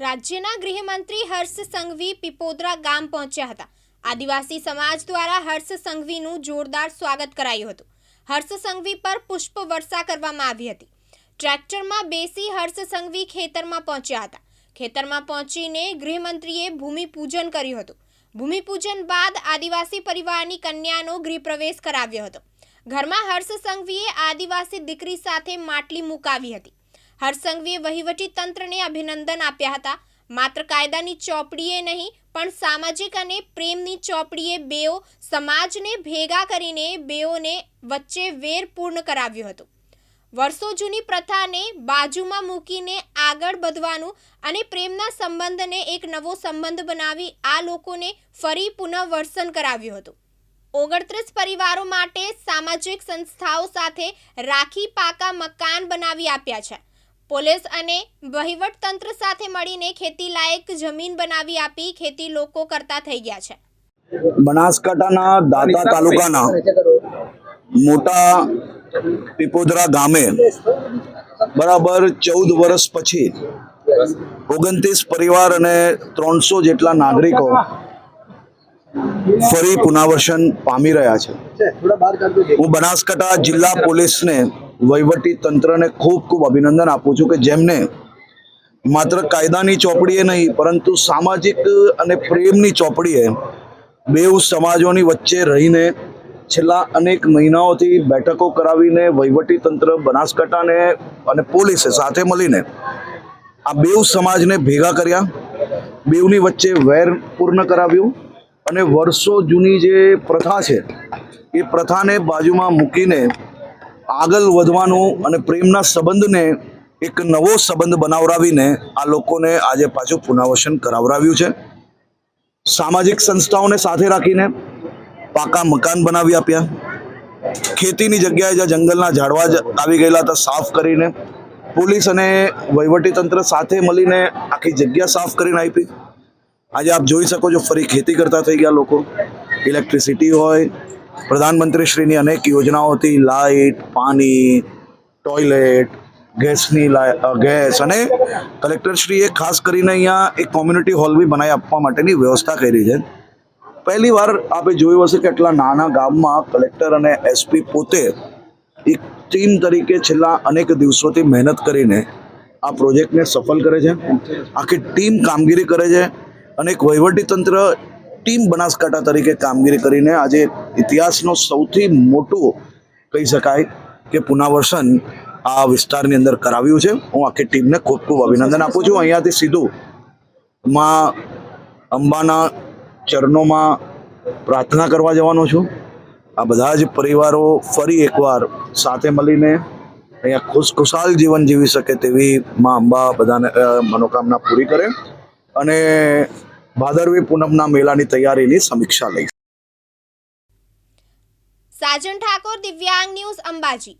રાજ્યના ગૃહમંત્રી હર્ષ સંઘવી પીપોદરા ગામ પહોંચ્યા હતા. આદિવાસી સમાજ દ્વારા હર્ષ સંઘવીનું જોરદાર સ્વાગત કરાયું હતું. હર્ષ સંઘવી પર પુષ્પ વર્ષા કરવામાં આવી હતી. ટ્રેક્ટરમાં બેસી હર્ષ સંઘવી ખેતરમાં પહોંચ્યા હતા. ખેતરમાં પહોંચીને ગૃહમંત્રીએ ભૂમિપૂજન કર્યું હતું. ભૂમિપૂજન બાદ આદિવાસી પરિવારની કન્યાનો ગૃહપ્રવેશ કરાવ્યો હતો. ઘરમાં હર્ષ સંઘવીએ આદિવાસી દીકરી સાથે માટલી મુકાવી હતી. હર્ષ સંઘવીએ વહીવટી તંત્રને અભિનંદન આપ્યા હતા. માત્ર કાયદાની ચોપડીએ નહીં, પણ સામાજિક અને પ્રેમની ચોપડીએ બેઓ સમાજને ભેગા કરીને બેઓને વચ્ચે વેર પૂર્ણ કરાવ્યું હતું. વર્ષો જૂની પ્રથાને બાજુમાં મૂકીને આગળ વધવાનું અને પ્રેમના સંબંધને એક નવો સંબંધ બનાવી આ લોકોને ફરી પુનઃવર્ષન કરાવ્યું હતું. ઓગણત્રીસ પરિવારો માટે સામાજિક સંસ્થાઓ સાથે રાખી પાકા મકાન બનાવી આપ્યા છે. પોલીસ અને વહીવટતંત્ર સાથે મળીને ખેતી લાયક જમીન બનાવી આપી ખેતી લોકો કરતા થઈ ગયા છે. બનાસકાંઠાના દાંતા તાલુકાના મોટા પીપોદરા ગામે બરાબર ચૌદ વર્ષ પછી ઓગણત્રીસ પરિવાર અને ત્રણસો જેટલા નાગરિકો ફરી પુનર્વસન પામી રહ્યા છે. હું બનાસકાંઠા જિલ્લા પોલીસને વહીવટી તંત્રને ખૂબ ખૂબ અભિનંદન આપું છું કે જેમને માત્ર કાયદાની ચોપડીએ નહીં, પરંતુ સામાજિક અને પ્રેમની ચોપડીએ બેઉ સમાજોની વચ્ચે રહીને છેલ્લા અનેક મહિનાઓથી બેઠકો કરાવીને વહીવટી તંત્ર, બનાસકાંઠાને અને પોલીસે સાથે મળીને આ બેઉ સમાજને ભેગા કર્યા. બેઉની વચ્ચે વેર પૂર્ણ કરાવ્યું અને વર્ષો જૂની જે પ્રથા છે, એ પ્રથાને બાજુમાં મૂકીને આગળ વધવાનું અને પ્રેમના સંબંધને એક નવો સંબંધ બનાવરાવીને આ લોકોને આજે પાછું પુનર્વસન કરાવરાવ્યું છે. સામાજિક સંસ્થાઓને સાથે રાખીને પાકા મકાન બનાવી આપ્યા. ખેતીની જગ્યાએ જ્યાં જંગલના ઝાડવા આવી ગયેલા હતા, સાફ કરીને પોલીસ અને વહીવટી તંત્ર સાથે મળીને આખી જગ્યા સાફ કરીને આપી. આજે આપ જોઈ શકો છો, ફરી ખેતી કરતા થઈ ગયા લોકો. ઇલેક્ટ્રિસિટી હોય પ્રધાનમંત્રીશ્રીની અનેક યોજનાઓ હતી લાઇટ, પાણી, ટોયલેટ, ગેસની ગેસ અને કલેક્ટરશ્રીએ ખાસ કરીને અહીંયા એક કોમ્યુનિટી હોલ બી બનાવી આપવા માટેની વ્યવસ્થા કરી છે. પહેલી વાર આપણે જોયું હશે કે આટલા નાના ગામમાં કલેક્ટર અને એસપી પોતે એક ટીમ તરીકે છેલ્લા અનેક દિવસોથી મહેનત કરીને આ પ્રોજેક્ટને સફળ કરે છે. આખી ટીમ કામગીરી કરે છે અને એક વહીવટી તંત્ર ટીમ બનાસકાંઠા તરીકે કામગીરી કરીને આજે ઇતિહાસનો સૌથી મોટું કહી શકાય કે પુનર્વસન આ વિસ્તારની અંદર કરાવ્યું છે. હું આખી ટીમને ખૂબ ખૂબ અભિનંદન આપું છું. અહીંયાથી સીધું માં અંબાના ચરણોમાં પ્રાર્થના કરવા જવાનો છું. આ બધા જ પરિવારો ફરી એકવાર સાથે મળીને અહીંયા ખુશખુશાલ જીવન જીવી શકે તેવી માં અંબા બધાને મનોકામના પૂરી કરે. અને ભાદરવી પૂનમના મેળાની તૈયારીની સમીક્ષા લઈ. સાજન ઠાકોર દિવ્યાંગ ન્યૂઝ અંબાજી.